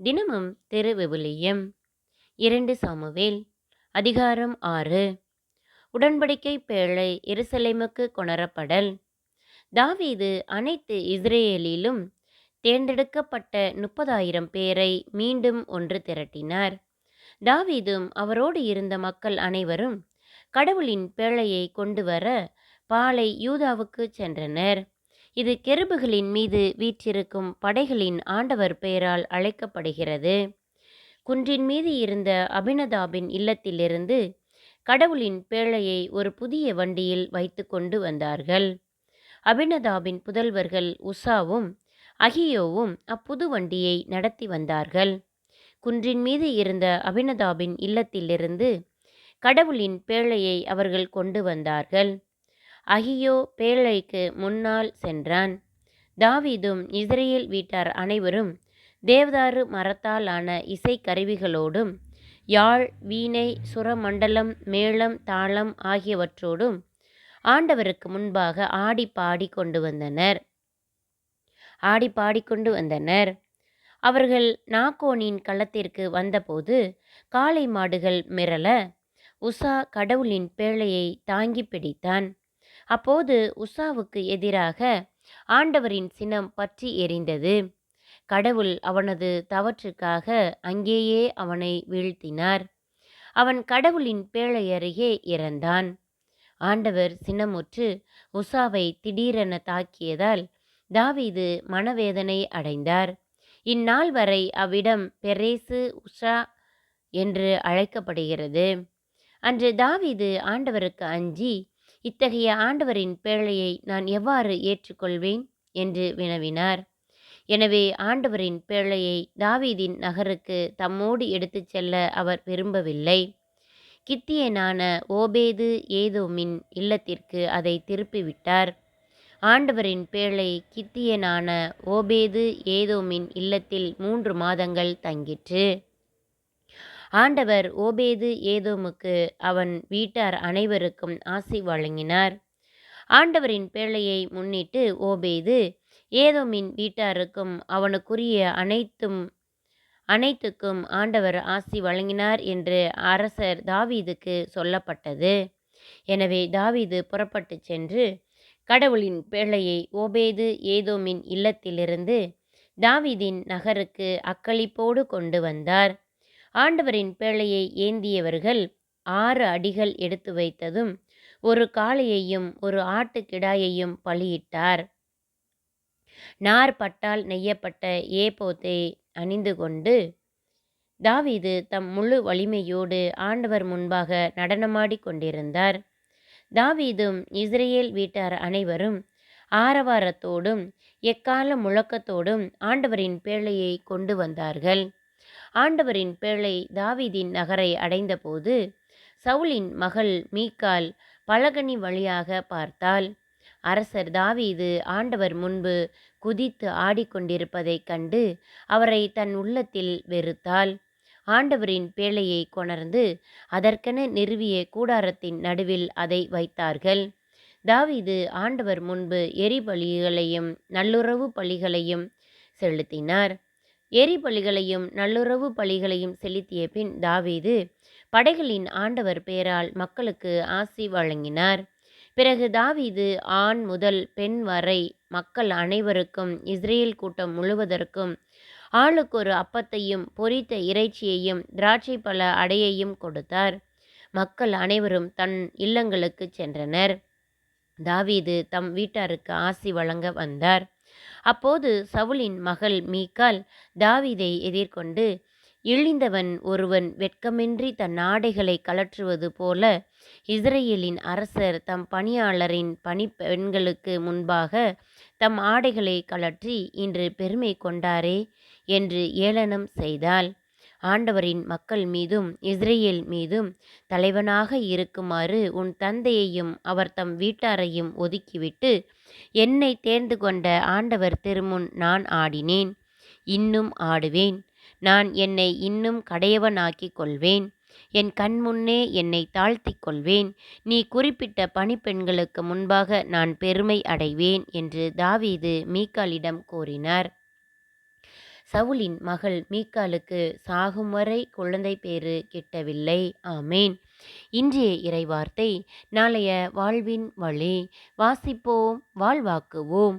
தினமும் திரு விவிலியம் இரண்டு சாமுவேல். அதிகாரம் ஆறு. உடன்படிக்கை பேழை எருசலேமுக்கு கொணரப்படல். தாவீது அனைத்து இஸ்ரேலிலும் தேர்ந்தெடுக்கப்பட்ட முப்பதாயிரம் பேரை மீண்டும் ஒன்று திரட்டினார். தாவீதும் அவரோடு இருந்த மக்கள் அனைவரும் கடவுளின் பேழையை கொண்டு வர பாலை யூதாவுக்கு சென்றனர். இது கெருபுகளின் மீது வீற்றிருக்கும் படைகளின் ஆண்டவர் பெயரால் அழைக்கப்படுகிறது. குன்றின் மீது இருந்த அபினதாபின் இல்லத்திலிருந்து கடவுளின் பேழையை ஒரு புதிய வண்டியில் வைத்து கொண்டு வந்தார்கள். அபினதாபின் புதல்வர்கள் உஷாவும் அகியோவும் அப்புது வண்டியை நடத்தி வந்தார்கள். குன்றின் மீது இருந்த அபினதாபின் இல்லத்திலிருந்து கடவுளின் பேழையை அவர்கள் கொண்டு வந்தார்கள். அகியோ பேழைக்கு முன்னால் சென்றான். தாவீதும் இஸ்ரேல் வீட்டார் அனைவரும் தேவதாரு மரத்தாலான இசைக்கருவிகளோடும் யாழ் வீணை சுரமண்டலம் மேளம் தாளம் ஆகியவற்றோடும் ஆண்டவருக்கு முன்பாக ஆடி பாடி கொண்டு வந்தனர். ஆடி பாடிக்கொண்டு வந்தனர். அவர்கள் நாகோனின் களத்திற்கு வந்தபோது காளை மாடுகள் மிரள உஷா கடவுளின் பேழையை தாங்கி பிடித்தான். அப்போது உஷாவுக்கு எதிராக ஆண்டவரின் சினம் பற்றி எரிந்தது. கடவுள் அவனது தவற்றுக்காக அங்கேயே அவனை வீழ்த்தினார். அவன் கடவுளின் பேழை அருகே இறந்தான். ஆண்டவர் சினமுற்று உஷாவை திடீரென தாக்கியதால் தாவீது மனவேதனை அடைந்தார். இந்நாள் வரை அவ்விடம் பெரேசு உஷா என்று அழைக்கப்படுகிறது. அன்று தாவீது ஆண்டவருக்கு அஞ்சி இத்தகைய ஆண்டவரின் பேழையை நான் எவ்வாறு ஏற்றுக்கொள்வேன்? என்று வினவினார். எனவே ஆண்டவரின் பேழையை தாவீதின் நகருக்கு தம்மோடு எடுத்துச் செல்ல அவர் விரும்பவில்லை. கித்தியனான ஓபேது ஏதோமின் இல்லத்திற்கு அதை திருப்பிவிட்டார். ஆண்டவரின் பேழை கித்தியனான ஓபேது ஏதோமின் இல்லத்தில் மூன்று மாதங்கள் தங்கிற்று. ஆண்டவர் ஓபேது ஏதோமுக்கு அவன் வீட்டார் அனைவருக்கும் ஆசி வழங்கினார். ஆண்டவரின் பேழையை முன்னிட்டு ஓபேது ஏதோமின் வீட்டாருக்கும் அவனுக்குரிய அனைத்தும் அனைத்துக்கும் ஆண்டவர் ஆசி வழங்கினார் என்று அரசர் தாவீதுக்கு சொல்லப்பட்டது. எனவே தாவீது புறப்பட்டு சென்று கடவுளின் பேழையை ஓபேது ஏதோமின் இல்லத்திலிருந்து தாவீதின் நகருக்கு அக்களிப்போடு கொண்டு வந்தார். ஆண்டவரின் பேழையை ஏந்தியவர்கள் ஆறு அடிகள் எடுத்து வைத்ததும் ஒரு காளையையும் ஒரு ஆட்டுக்கிடாயையும் பலியிட்டார். நார் பட்டால் நெய்யப்பட்ட ஏபோத்தை அணிந்து கொண்டு தாவீது தம் முழு வலிமையோடு ஆண்டவர் முன்பாக நடனமாடி கொண்டிருந்தார். தாவீதும் இஸ்ரேல் வீட்டார் அனைவரும் ஆரவாரத்தோடும் எக்கால முழக்கத்தோடும் ஆண்டவரின் பேழையை கொண்டு வந்தார்கள். ஆண்டவரின் பேழை தாவீதின் நகரை அடைந்தபோது சவுலின் மகள் மீக்கால் பலகனி வழியாக பார்த்தாள். அரசர் தாவீது ஆண்டவர் முன்பு குதித்து ஆடிக்கொண்டிருப்பதைக் கண்டு அவரை தன் உள்ளத்தில் வெறுத்தாள். ஆண்டவரின் பேழையை கொணர்ந்து அதற்கென நிறுவிய கூடாரத்தின் நடுவில் அதை வைத்தார்கள். தாவீது ஆண்டவர் முன்பு எரிபலிகளையும் நல்லுறவு பலிகளையும் செலுத்தினார். எரி பலிகளையும் நல்லுறவு பலிகளையும் செலுத்திய பின் தாவீது படைகளின் ஆண்டவர் பெயரால் மக்களுக்கு ஆசி வழங்கினார். பிறகு தாவீது ஆண் முதல் பெண் வரை மக்கள் அனைவருக்கும் இஸ்ரேல் கூட்டம் முழுவதற்கும் ஆளுக்கு ஒரு அப்பத்தையும் பொரித்த இறைச்சியையும் திராட்சை பழ அடையையும் கொடுத்தார். மக்கள் அனைவரும் தன் இல்லங்களுக்கு சென்றனர். தாவீது தம் வீட்டாருக்கு ஆசி வழங்க வந்தார். அப்போது சவுலின் மகள் மீக்கால் தாவிதை எதிர்கொண்டு இழிந்தவன் ஒருவன் வெட்கமின்றி தன் ஆடைகளை கலற்றுவது போல இஸ்ரேலின் அரசர் தம் பணியாளரின் பணிப்பெண்களுக்கு முன்பாக தம் ஆடைகளை கலற்றி இன்று பெருமை கொண்டாரே என்று ஏளனம் செய்தாள். ஆண்டவரின் மக்கள் மீதும் இஸ்ரேல் மீதும் தலைவனாக இருக்குமாறு உன் தந்தையையும் அவர் தம் வீட்டாரையும் ஒதுக்கிவிட்டு என்னை தேர்ந்து கொண்ட ஆண்டவர் திருமுன் நான் ஆடினேன். இன்னும் ஆடுவேன். நான் என்னை இன்னும் கடையவனாக்கிக் கொள்வேன். என் கண் முன்னே என்னை தாழ்த்திக் கொள்வேன். நீ குறிப்பிட்ட பணிப்பெண்களுக்கு முன்பாக நான் பெருமை அடைவேன் என்று தாவீது மீக்காலிடம் கூறினார். சவுலின் மகள் மீக்காலுக்கு சாகும் வரை குழந்தை பேறு கிட்டவில்லை. ஆமேன். இன்றைய இறைவார்த்தை நாளைய வாழ்வின் வழி. வாசிப்போம் வாழ்வாக்குவோம்.